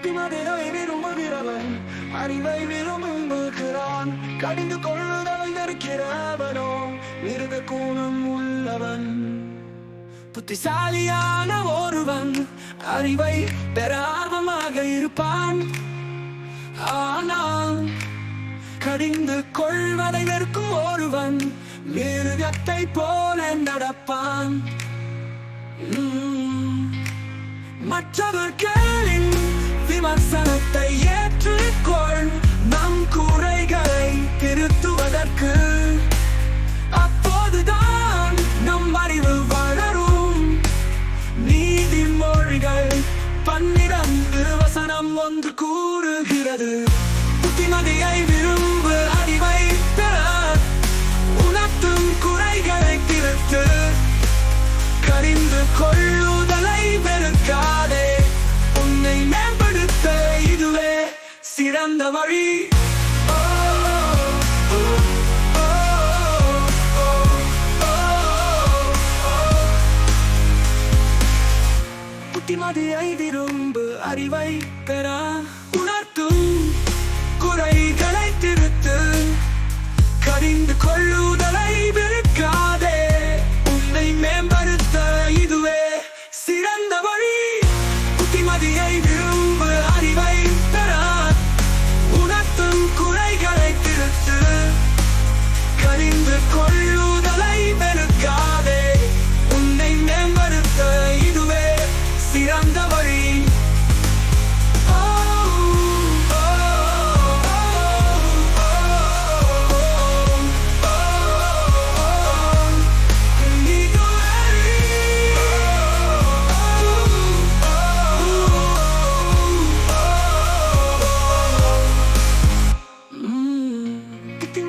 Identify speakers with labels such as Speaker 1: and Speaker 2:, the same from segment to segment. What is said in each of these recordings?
Speaker 1: புத்திமதியை விரும்புகிறவன் அறிவை விரும்புகிறான் கடிந்து கொள்ளுதலை நெருக்கிறவனோ மிருக கூணம் உள்ளவன். புத்திசாலியான ஒருவன் அறிவை பெற ஆர்வமாக இருப்பான். ஆனால் கடிந்து கொள்வதை நிற்கும் ஒருவன் மிருகத்தை போல நடப்பான். மற்றவர்கள் திருவசனம் ஒன்று கூறுகிறது. புத்திமதியை விரும்பு அறிவை பெற. உணர்த்தும் குறைகளை திருத்து. கரிந்து கொள்ளுதலை வெறுக்காதே. உன்னை மேம்படுத்த இதுவே சிறந்த வழி. புத்திமதியை அறிவை பெற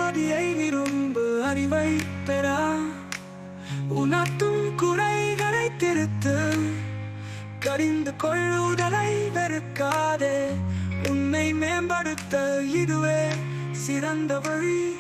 Speaker 1: ஆதியை விரும்பு அறிவை பெறா. உணர்த்தும் குறைகளை திருத்து. கடிந்து கொள்ளுதலை வெறுக்காதே. உன்னை மேம்படுத்த இதுவே சிறந்த வழி.